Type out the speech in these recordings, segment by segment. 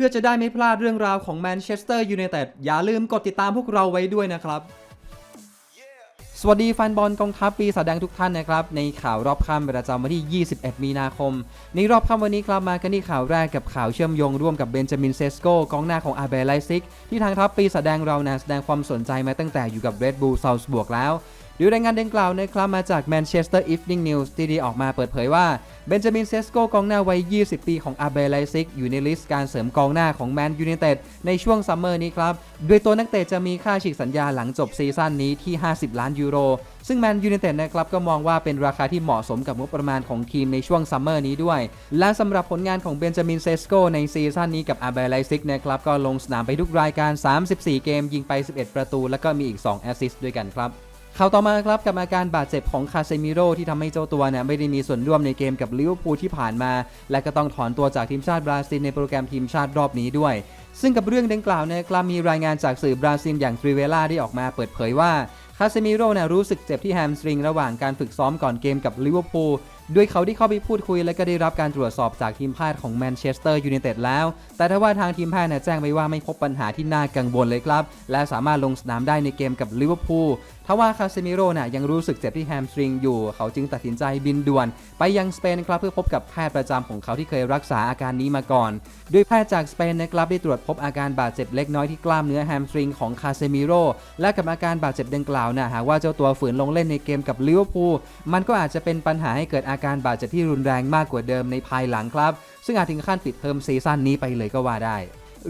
พื่อจะได้ไม่พลาดเรื่องราวของแมนเชสเตอร์ยูไนเต็ดอย่าลืมกดติดตามพวกเราไว้ด้วยนะครับ สวัสดีแฟนบอลกองทัพปีศาแดงทุกท่านนะครับ ในข่าวรอบค่ำประจำวันที่ 21 มีนาคม ในรอบค่ำวันนี้ครับมากันที่ข่าวแรกกับข่าวเชื่อมโยงร่วมกับเบนจามินเซสโกกองหน้าของอาเบไลซิก ที่ทางทัพปีศาแดงเรานะแสดงความสนใจมาตั้งแต่อยู่กับเรดบูลซาวส์บวกแล้ว ดูรายงานดังกล่าวนะครับมาจาก Manchester Evening News ที่ได้ออกมาเปิดเผยว่าเบนจามินเซสโกกองหน้าวัย 20 ปีของอาเบไลซิก อยู่ในลิสต์การเสริมกองหน้าของแมนยู i นเต็ดในช่วงซัมเมอร์นี้ครับ โดยตัวนักเตะจะมีค่าฉีกสัญญาหลังจบซีซั่นนี้ที่ 50 ล้านยูโร ซึ่งแมนยู i นเต็ดนะครับก็มองว่าเป็นราคาที่เหมาะสมกับงบประมาณของทีมในช่วงซัมเมอร์นี้ด้วย และสำหรับผลงานของเบนจามินเซสโกในซีซั่นนี้กับอาเบไลซิกนะครับก็ลงสนามไปทุกรายการ 34 เกมยิงไป 11 ประตู แล้วก็มีอีก 2 แอสซิสต์ด้วยกันครับ ข่าวต่อมาครับกับอาการบาดเจ็บของคาเซมิโร่ที่ทำให้เจ้าตัวเนี่ยไม่ได้มีส่วนร่วมในเกมกับลิเวอร์พูลที่ผ่านมา และก็ต้องถอนตัวจากทีมชาติบราซิลในโปรแกรมทีมชาติรอบนี้ด้วย ซึ่งกับเรื่องดังกล่าวนะครับมีรายงานจากสื่อบราซิลอย่างทริเวล่าได้ออกมาเปิดเผยว่าคาเซมิโร่เนี่ยรู้สึกเจ็บที่แฮมสตริงระหว่างการฝึกซ้อมก่อนเกมกับลิเวอร์พูล ด้วยเขาที่เข้าไปพูดคุยและก็ได้รับการตรวจสอบจากทีมแพทย์ของแมนเชสเตอร์ยูไนเต็ดแล้ว แต่ถ้าว่าทางทีมแพทย์เนี่ยแจ้งไปว่าไม่พบปัญหาที่น่ากังวลเลยครับ และสามารถลงสนามได้ในเกมกับลิเวอร์พูลทว่าคาเซมิโร่น่ะยังรู้สึกเจ็บที่แฮมสตริงอยู่ เขาจึงตัดสินใจบินด่วน ไปยังสเปนครับเพื่อพบกับแพทย์ประจำของเขาที่เคยรักษาอาการนี้มาก่อนโดยแพทย์จากสเปนนะครับได้ตรวจพบอาการบาดเจ็บเล็กน้อยที่กล้ามเนื้อแฮมสตริงของคาเซมิโร่และกับอาการบาดเจ็บดังกล่าวนะหากว่าเจ้าตัวฝืนลงเล่นในเกมกับลิเวอร์พูลมันก็อาจจะเป็นปัญหาให้เกิดอาการบาดเจ็บที่รุนแรงมากกว่าเดิมในภายหลังครับ ซึ่งอาจถึงขั้นปิดเทอมซีซั่นนี้ไปเลยก็ว่าได้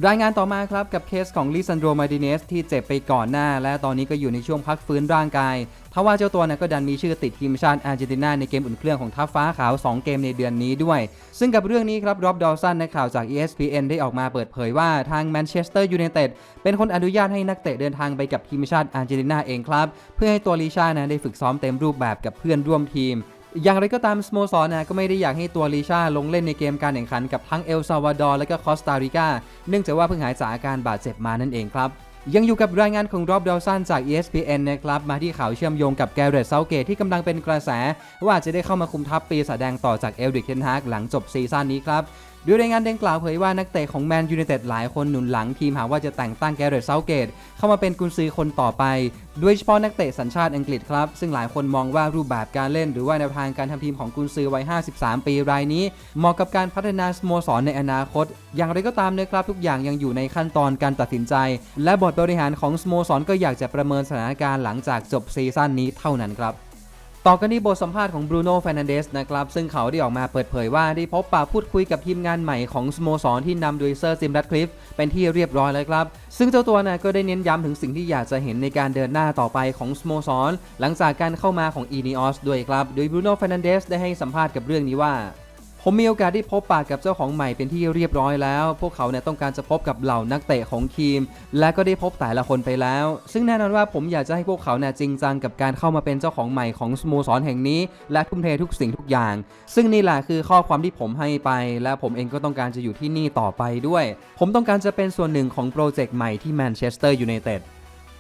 รายงานต่อมาครับกับเคสของลิซันโดมาดิเนสที่เจ็บไปก่อนหน้า และตอนนี้ก็อยู่ในช่วงพักฟื้นร่างกายทว่าเจ้าตัวนะก็ดันมีชื่อติดทีมชาติอาร์เจนตินาในเกมอุ่นเครื่องของทัพฟ้าขาว 2 เกมในเดือนนี้ด้วย ซึ่งกับเรื่องนี้ครับ รอบดอลสันในข่าวจาก ESPN ได้ออกมาเปิดเผยว่าทางแมนเชสเตอร์ยูไนเต็ดเป็นคนอนุญาตให้นักเตะเดินทางไปกับทีมชาติอาร์เจนตินาเองครับ เพื่อให้ตัวลิชานะได้ฝึกซ้อมเต็มรูปแบบกับเพื่อนร่วมทีม อย่างไรก็ตามสโมสรนะก็ไม่ได้อยากให้ตัวลิชาลงเล่นในเกมการแข่งขันกับทั้งเอลซาวาดอร์และก็คอสตาริกาเนื่องจากว่าเพิ่งหายจากอาการบาดเจ็บมานั่นเองครับ ยังอยู่กับรายงานของรอบดอลสันจาก ESPN นะครับมาที่ข่าวเชื่อมโยงกับแกเรตเซาเกตที่กำลังเป็นกระแส ว่าจะได้เข้ามาคุมทัพปีแสดงต่อจากเอลดิกเทนฮากหลังจบซีซั่นนี้ครับ ดยรายงานดังกล่าวเผยว่านักเตะของแมนยูไนเต็ดหลายคนหนุนหลังทีมหาว่าจะแต่งตั้งแกเรตเซาเกตเข้ามาเป็นกุนซือคนต่อไป โดยเฉพาะนักเตะสัญชาติอังกฤษครับ ซึ่งหลายคนมองว่ารูปแบบการเล่น หรือว่าแนวทางการทำทีมของกุนซือวัย 53 ปีรายนี้ เหมาะกับการพัฒนาสโมสรในอนาคต อย่างไรก็ตามนะครับทุกอย่างยังอยู่ในขั้นตอนการตัดสินใจ และบอร์ดบริหารของสโมสรก็อยากจะประเมินสถานการณ์หลังจากจบซีซั่นนี้เท่านั้นครับ ต่อกันที่บทสัมภาษณ์ของบรูโน่ฟนันเดสนะครับ ซึ่งเขาได้ออกมาเปิดเผยว่าได้พบปะพูดคุยกับทีมงานใหม่ของสโมสรที่นำโดยเซอร์ซิมรัตคลิฟเป็นที่เรียบร้อยแล้วครับ ซึ่งเจ้าตัวนะก็ได้เน้นย้ำถึงสิ่งที่อยากจะเห็นในการเดินหน้าต่อไปของสโมสรหลังจากการเข้ามาของอีนีออสด้วยครับ โดยบรูโน่ฟนันเดสได้ให้สัมภาษณ์กับเรื่องนี้ว่า ผมมีโอกาสได้พบปากกับเจ้าของใหม่เป็นที่เรียบร้อยแล้ว พวกเขาเนี่ยต้องการจะพบกับเหล่านักเตะของทีม และก็ได้พบแต่ละคนไปแล้ว ซึ่งแน่นอนว่าผมอยากจะให้พวกเขาเนี่ยจริงจังกับการเข้ามาเป็นเจ้าของใหม่ของสโมสรแห่งนี้ และทุ่มเททุกสิ่งทุกอย่าง ซึ่งนี่แหละคือข้อความที่ผมให้ไป และผมเองก็ต้องการจะอยู่ที่นี่ต่อไปด้วย ผมต้องการจะเป็นส่วนหนึ่งของโปรเจกต์ใหม่ที่แมนเชสเตอร์ยูไนเต็ด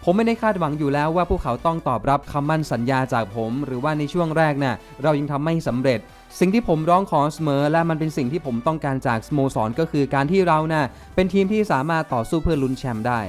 ผมไม่ได้คาดหวังอยู่แล้วว่าพวกเขาต้องตอบรับคำมั่นสัญญาจากผม หรือว่าในช่วงแรกน่ะเรายังทำไม่สำเร็จ สิ่งที่ผมร้องขอเสมอและมันเป็นสิ่งที่ผมต้องการจากสโมสรก็คือการที่เราน่ะเป็นทีมที่สามารถต่อสู้เพื่อลุ้นแชมป์ได้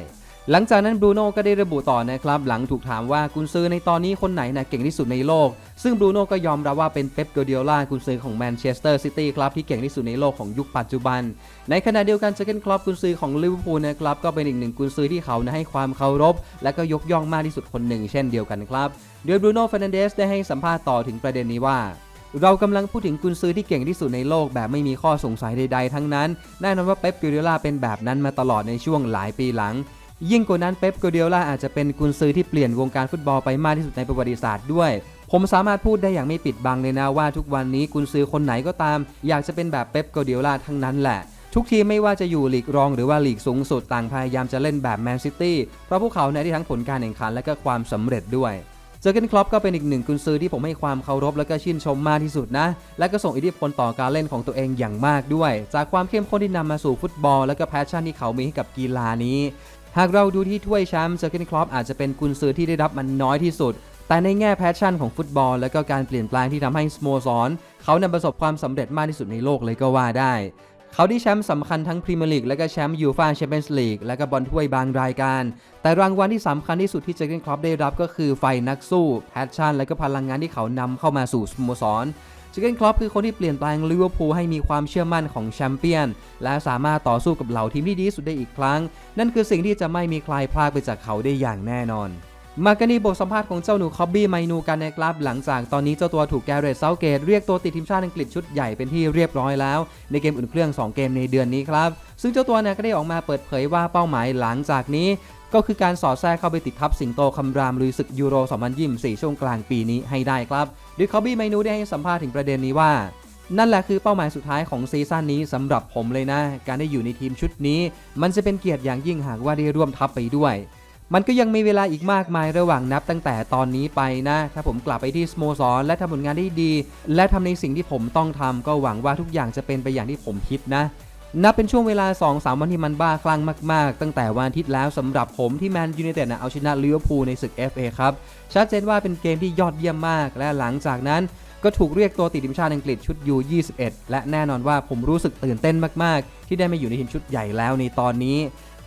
หลังจากนั้นบรูโน่ก็ได้ระบุต่อนะครับ หลังถูกถามว่ากุนซือในตอนนี้คนไหนนะเก่งที่สุดในโลก ซึ่งบรูโน่ก็ยอมรับว่าเป็นเป๊ปโกเดียล่ากุนซือของแมนเชสเตอร์ซิตี้ครับที่เก่งที่สุดในโลกของยุคปัจจุบัน ในขณะเดียวกันเจเกนคลอปกุนซือของลิเวอร์พูลนะครับก็เป็นอีกหนึ่งกุนซือที่เขานะให้ความเคารพ และก็ยกย่องมากที่สุดคนหนึ่งเช่นเดียวกันครับโดยบรูโน่เฟรนันเดสได้ให้สัมภาษณ์ต่อถึงประเด็นนี้ว่า เรากำลังพูดถึงกุนซือที่เก่งที่สุดในโลกแบบไม่มีข้อสงสัยใดๆ ทั้งนั้น แน่นอนว่าเป๊ปกิเดล่าเป็นแบบนั้นมาตลอดในช่วงหลายปีหลัง ยิ่งกว่านั้นเป๊ปกิเดล่าอาจจะเป็นกุนซือที่เปลี่ยนวงการฟุตบอลไปมากที่สุดในประวัติศาสตร์ด้วย ผมสามารถพูดได้อย่างไม่ปิดบังเลยนะว่าทุกวันนี้กุนซือคนไหนก็ตาม อยากจะเป็นแบบเป๊ปกิเดล่าทั้งนั้นแหละทุกทีมไม่ว่าจะอยู่ลีกรองหรือว่าลีกสูงสุดต่างพยายามจะเล่นแบบแมนซิตี้เพราะพวกเขาเนี่ทั้งผลการแข่งขันและก็ความสำเร็จด้วย เจอร์เกนคล็อปก็เป็นอีกหนึ่งกุนซือที่ผมให้ความเคารพและก็ชื่นชมมากที่สุดนะ และก็ส่งอิทธิพลต่อการเล่นของตัวเองอย่างมากด้วย จากความเข้มข้นที่นำมาสู่ฟุตบอล และก็แพชชั่นที่เขามีให้กับกีฬานี้ หากเราดูที่ถ้วยแชมป์เจอร์เกนคล็อปอาจจะเป็นกุนซือที่ได้รับมันน้อยที่สุด แต่ในแง่แพชชั่นของฟุตบอล และก็การเปลี่ยนแปลงที่ทำให้สโมสรเขานำประสบความสำเร็จมากที่สุดในโลกเลยก็ว่าได้ เขาได้แชมป์สำคัญทั้งพรีเมียร์ลีกและก็แชมป์ยูฟ่าแชมเปี้ยนส์ลีกและก็บอลถ้วยบางรายการ แต่รางวัลที่สำคัญที่สุดที่เจอร์เกนครอปได้รับก็คือไฟนักสู้แพชชั่น และก็พลังงานที่เขานำเข้ามาสู่สโมสรเจอร์เกนครอปคือคนที่เปลี่ยนแปลงลิเวอร์พูลให้มีความเชื่อมั่นของแชมเปี้ยน และสามารถต่อสู้กับเหล่าทีมที่ดีที่สุดได้อีกครั้ง นั่นคือสิ่งที่จะไม่มีใครพลาดไปจากเขาได้อย่างแน่นอน มากันที่บทสัมภาษณ์ของเจ้าหนูคอบบี้ไมนูกันนะครับ หลังจากตอนนี้เจ้าตัวถูกแกเรตเซาเกตเรียกตัวติดทีมชาติอังกฤษชุดใหญ่เป็นที่เรียบร้อยแล้ว ในเกมอุ่นเครื่อง 2 เกมในเดือนนี้ครับ ซึ่งเจ้าตัวเนี่ยก็ได้ออกมาเปิดเผยว่าเป้าหมายหลังจากนี้ ก็คือการสอดแทรกเข้าไปติดทับสิงโตคำรามลุยศึกยูโร 2024 ช่วงกลางปีนี้ให้ได้ครับโดยคอบบี้ไมนูได้ให้สัมภาษณ์ถึงประเด็นนี้ว่านั่นแหละคือเป้าหมายสุดท้ายของซีซั่นนี้สำหรับผมเลยนะ การได้อยู่ในทีมชุดนี้ มันจะเป็นเกียรติอย่างยิ่งหากว่าได้ร่วมทัพไปด้วย มันก็ยังมีเวลาอีกมากมายระหว่างนับตั้งแต่ตอนนี้ไปนะ ถ้าผมกลับไปที่สโมสรและทำผลงานได้ดี และทำในสิ่งที่ผมต้องทำก็หวังว่าทุกอย่างจะเป็นไปอย่างที่ผมคิดนะนับเป็นช่วงเวลา 2-3 วันที่มันบ้าคลั่งมาก ๆ ตั้งแต่วันอาทิตย์แล้วสำหรับผมที่แมนยูไนเต็ดนะเอาชนะลิเวอร์พูลในศึก FA ครับ ชัดเจนว่าเป็นเกมที่ยอดเยี่ยมมาก และหลังจากนั้นก็ถูกเรียกตัวติดทีมชาติอังกฤษชุด U21 และแน่นอนว่าผมรู้สึกตื่นเต้นมาก ๆ ที่ได้มาอยู่ในทีมชุดใหญ่แล้วในตอนนี้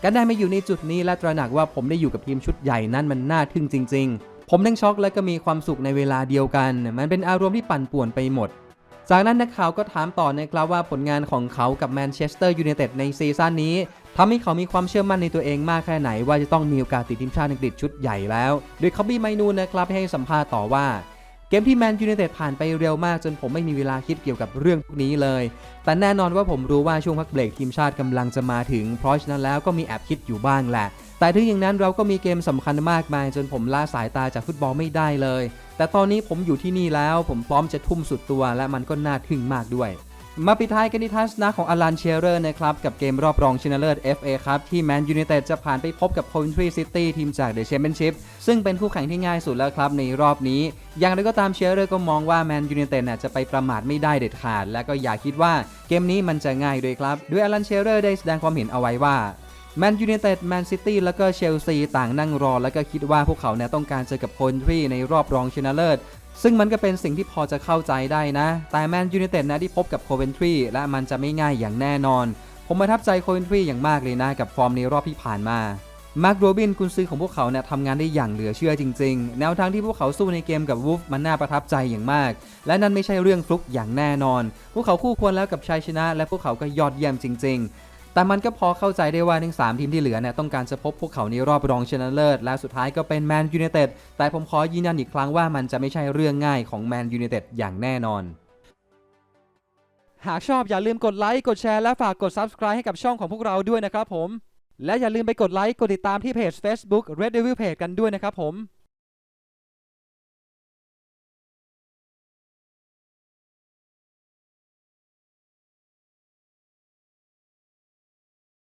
การได้มาอยู่ในจุดนี้และตระหนักว่าผมได้อยู่กับทีมชุดใหญ่นั้นมันน่าทึ่งจริง ๆ ผมทั้งช็อกและก็มีความสุขในเวลาเดียวกัน มันเป็นอารมณ์ที่ปั่นป่วนไปหมด จากนั้นนักข่าวก็ถามต่อนะครับว่าผลงานของเขากับแมนเชสเตอร์ยูไนเต็ดในซีซั่นนี้ทำให้เขามีความเชื่อมั่นในตัวเองมากแค่ไหน ว่าจะต้องมีโอกาสติดทีมชาติอังกฤษชุดใหญ่แล้ว โดยคอบบี้ไมนูนนะครับให้สัมภาษณ์ต่อว่า เกมที่แมนยูเนเต็ดผ่านไปเร็วมากจนผมไม่มีเวลาคิดเกี่ยวกับเรื่องพวกนี้เลย แต่แน่นอนว่าผมรู้ว่าช่วงพักเบรกทีมชาติกำลังจะมาถึง เพราะฉะนั้นแล้วก็มีแอบคิดอยู่บ้างแหละ แต่ถึงอย่างนั้นเราก็มีเกมสำคัญมากมาย จนผมลาสายตาจากฟุตบอลไม่ได้เลย แต่ตอนนี้ผมอยู่ที่นี่แล้ว ผมพร้อมจะทุ่มสุดตัวและมันก็น่าทึ่งมากด้วย มาปิดท้ายกันที่ทัศนะของอลันเชียเรอร์นะครับ กับเกมรอบรองชนะเลิศ FA ครับ ที่แมนยูไนเต็ดจะผ่านไปพบกับ Coventry City ทีมจากเดอะแชมเปี้ยนชิพซึ่งเป็นคู่แข่งที่ง่ายสุดแล้วครับในรอบนี้ อย่างไรก็ตามเชียเรอร์ก็มองว่าแมนยูไนเต็ดจะไปประมาทไม่ได้เด็ดขาด และก็อย่าคิดว่าเกมนี้มันจะง่ายด้วยครับ ด้วยอลันเชียเรอร์ได้แสดงความเห็นเอาไว้ว่า แมนยู i นเต็ดแมนซิตี้แล้วก็เชลซีต่างนั่งรอ แล้วก็คิดว่าพวกเขาเนี่ยต้องการเจอกับโคนทรีในรอบรองชนะเลิศซึ่งมันก็เป็นสิ่งที่พอจะเข้าใจได้นะ แต่แมนยู i นเต็ดนะที่พบกับโคเวนทรีและมันจะไม่ง่ายอย่างแน่นอน ผมประทับใจโคเวนทรีอย่างมากเลยนะ กับฟอร์มในรอบที่ผ่านมา มาร์คโรบินกุนซือของพวกเขาเนี่ยทำงานได้อย่างเหลือเชื่อจริง ๆ แนวทางที่พวกเขาสู้ในเกมกับวูฟมันน่าประทับใจอย่างมาก และนั่นไม่ใช่เรื่องฟลุกอย่างแน่นอน พวกเขาคู่ควรแล้วกับชัยชนะ และพวกเขาก็ยอดเยี่ยมจริง ๆ แต่มันก็พอเข้าใจได้ว่าทั้ง 3 ทีมที่เหลือเนี่ยต้องการจะพบพวกเขาในรอบรองชนะเลิศ และสุดท้ายก็เป็นแมนยู i นเต็ดแต่ผมขอยืนยันอีกครั้งว่ามันจะไม่ใช่เรื่องง่ายของแมนยู i นเต็ดอย่างแน่นอน หากชอบอย่าลืมกดไลค์กดแชร์และฝากกด Subscribe ให้กับช่องของพวกเราด้วยนะครับผม และอย่าลืมไปกดไลค์กดติดตามที่เพจ Facebook Red Devil Page กันด้วยนะครับผม